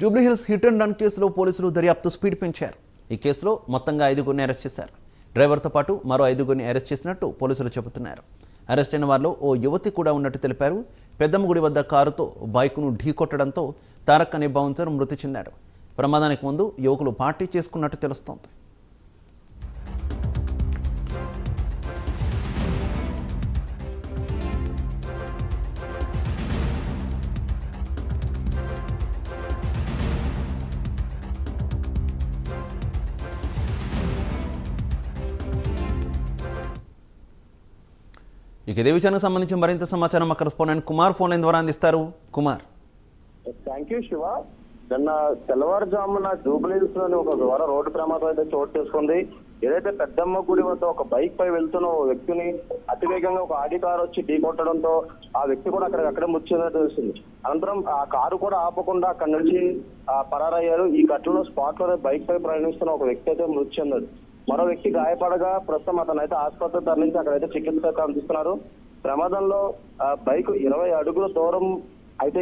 Jubilee Hills hit and run కేసులో పోలీసులు దర్యాప్తు స్పీడ్ పెంచారు. ఈ కేసులో మొత్తంగా ఐదుగురిని అరెస్ట్ చేశారు. డ్రైవర్తో పాటు మరో ఐదుగురిని అరెస్ట్ చేసినట్టు పోలీసులు చెబుతున్నారు. అరెస్ట్ అయిన వారిలో ఓ యువతి కూడా ఉన్నట్టు తెలిపారు. పెద్దమ్మగుడి వద్ద కారుతో బైకును ఢీకొట్టడంతో తారక్ అనే బౌన్సర్ మృతి చెందాడు. ప్రమాదానికి ముందు యువకులు పార్టీ చేసుకున్నట్టు తెలుస్తోంది. ఇక ఇదే విషయానికి సంబంధించి మరింత సమాచారం మా కరెస్పాండెంట్ కుమార్ ఫోన్ లైన్ ద్వారా అందిస్తారు. కుమార్. Thank you Shiva. నిన్న తెల్లవారుజామున జూబ్లీస్లోని ఒక ఘోర రోడ్డు ప్రమాదం అయితే చోటు చేసుకుంది. ఏదైతే పెద్దమ్మ గుడి వద్ద ఒక బైక్ పై వెళ్తున్న ఓ వ్యక్తిని అతివేగంగా ఒక ఆడి కారు వచ్చి ఢీకొట్టడంతో ఆ వ్యక్తి కూడా అక్కడ అక్కడే ముచ్చిందని తెలిసింది అనంతరం ఆ కారు కూడా ఆపకుండా అక్కడ నుంచి పరారయ్యారు. ఈ ఘటనలో స్పాట్లో బైక్ పై ప్రయాణిస్తున్న ఒక వ్యక్తి అయితే మృతి చెందాడు. మరో వ్యక్తి గాయపడగా ప్రస్తుతం అతను అయితే ఆసుపత్రి తరలించి అక్కడైతే చికిత్స అందిస్తున్నారు. ప్రమాదంలో ఆ, బైక్ ఇరవై అడుగుల దూరం అయితే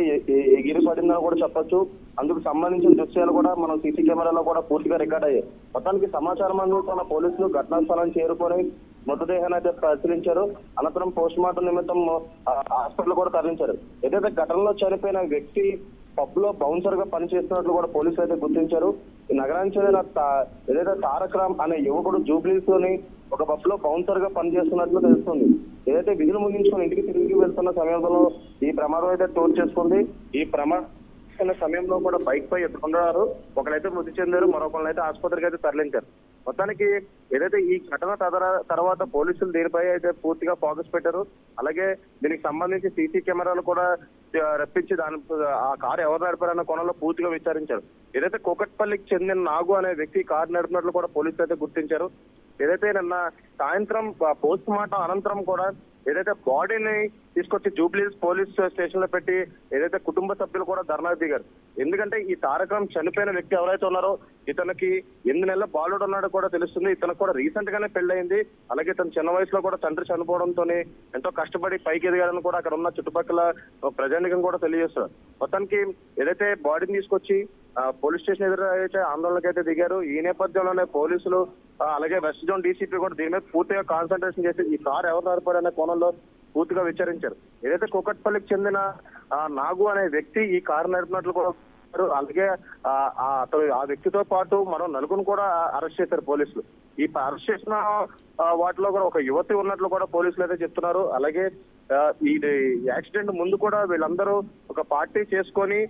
ఎగిరి పడిందని కూడా చెప్పొచ్చు. అందుకు సంబంధించిన దృశ్యాలు కూడా మనం సీసీ కెమెరాలో కూడా పూర్తిగా రికార్డ్ అయ్యాయి. మొత్తానికి సమాచారం అందుకున్న పోలీసులు ఘటనా స్థలం చేరుకొని మృతదేహాన్ని అయితే పరిశీలించారు. అనంతరం పోస్ట్ మార్టం నిమిత్తం హాస్పిటల్ కూడా తరలించారు. ఏదైతే ఘటనలో చనిపోయిన వ్యక్తి పబ్లో బౌన్సర్గా పనిచేస్తున్నట్లు కూడా పోలీసులు అయితే గుర్తించారు. ఈ నగరానికి చెందిన తా- ఏదైతే తారక్ రామ్ అనే యువకుడు జూబ్లీస్లోని ఒక పబ్లో బౌన్సర్గా పనిచేస్తున్నట్లు తెలుస్తుంది. ఏదైతే విధులు ముగించుకొని ఇంటికి తిరిగి వెళ్తున్న సమయంలో ఈ ప్రమాదం అయితే చోటు చేసుకుంది. ఈ ప్రమాదం చేస్తున్న సమయంలో కూడా బైక్ పై ఎదుర్కొన్నారు ఒకరైతే మృతి చెందారు మరొకరిని అయితే ఆసుపత్రికి అయితే తరలించారు. మొత్తానికి ఏదైతే ఈ ఘటన తర్వాత పోలీసులు దీనిపై అయితే పూర్తిగా ఫోకస్ పెట్టారు. అలాగే దీనికి సంబంధించి సీసీ కెమెరాలు కూడా రప్పించి దాని ఆ కారు ఎవరు నడిపారన్న కోణంలో పూర్తిగా విచారించారు. ఏదైతే కోకట్పల్లికి చెందిన నాగు అనే వ్యక్తి కారు నడిపినట్లు కూడా పోలీసులు అయితే గుర్తించారు. ఏదైతే నిన్న సాయంత్రం పోస్ట్ మార్టం అనంతరం కూడా ఏదైతే బాడీని తీసుకొచ్చి జూబ్లీస్ పోలీస్ స్టేషన్లో పెట్టి ఏదైతే కుటుంబ సభ్యులు కూడా ధర్నా దిగారు. ఎందుకంటే ఈ తారకం చనిపోయిన వ్యక్తి ఎవరైతే ఉన్నారో ఇతనికి ఎనిమిది నెలల బాలుడు ఉన్నాడో కూడా తెలుస్తుంది. ఇతనికి కూడా రీసెంట్ గానే పెళ్ళయింది. అలాగే ఇతను చిన్న వయసులో కూడా తండ్రి చనిపోవడంతో ఎంతో కష్టపడి పైకి ఎదిగాడని కూడా అక్కడ ఉన్న చుట్టుపక్కల ప్రజానికం కూడా తెలియజేస్తున్నారు. మొత్తానికి ఏదైతే బాడీని తీసుకొచ్చి పోలీస్ స్టేషన్ ఎదురు అయితే ఆందోళనకు అయితే దిగారు. ఈ నేపథ్యంలోనే పోలీసులు అలాగే వెస్ట్ జోన్ డీసీపీ కూడా దీని మీద పూర్తిగా కాన్సన్ట్రేషన్ చేసి ఈ కారు ఎవరు నడిపాడనే కోణంలో పూర్తిగా విచారించారు. ఏదైతే కుకట్పల్లికి చెందిన నాగు అనే వ్యక్తి ఈ కారు నడిపినట్లు కూడా అలాగే ఆ, ఆ అతను ఆ వ్యక్తితో పాటు మరో నలుగురు కూడా అరెస్ట్ చేశారు పోలీసులు. ఈ అరెస్ట్ చేసిన వాటిలో కూడా ఒక యువతి ఉన్నట్లు కూడా పోలీసులు అయితే చెప్తున్నారు. అలాగే ఇది యాక్సిడెంట్ ముందు కూడా వీళ్ళందరూ ఒక పార్టీ చేసుకొని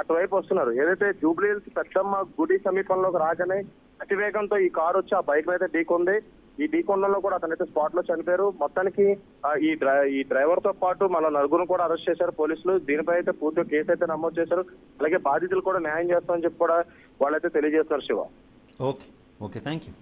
అటువైపు వస్తున్నారు. ఏదైతే జూబ్లీహిల్స్ పెద్దమ్మ గుడి సమీపంలోకి రాగానే అతివేగంతో ఈ కారు వచ్చి ఆ బైక్ అయితే ఢీకొంది. ఈ ఢీకొండంలో కూడా అతనైతే స్పాట్లో చనిపోయారు. మొత్తానికి ఈ డ్రై ఈ డ్రైవర్తో పాటు మన నలుగురు కూడా అరెస్ట్ చేశారు పోలీసులు. దీనిపై అయితే పూర్తిగా కేసు అయితే నమోదు చేశారు. అలాగే బాధితులు కూడా న్యాయం చేస్తామని చెప్పి కూడా వాళ్ళైతే తెలియజేస్తున్నారు Shiva. Okay. Okay. Thank you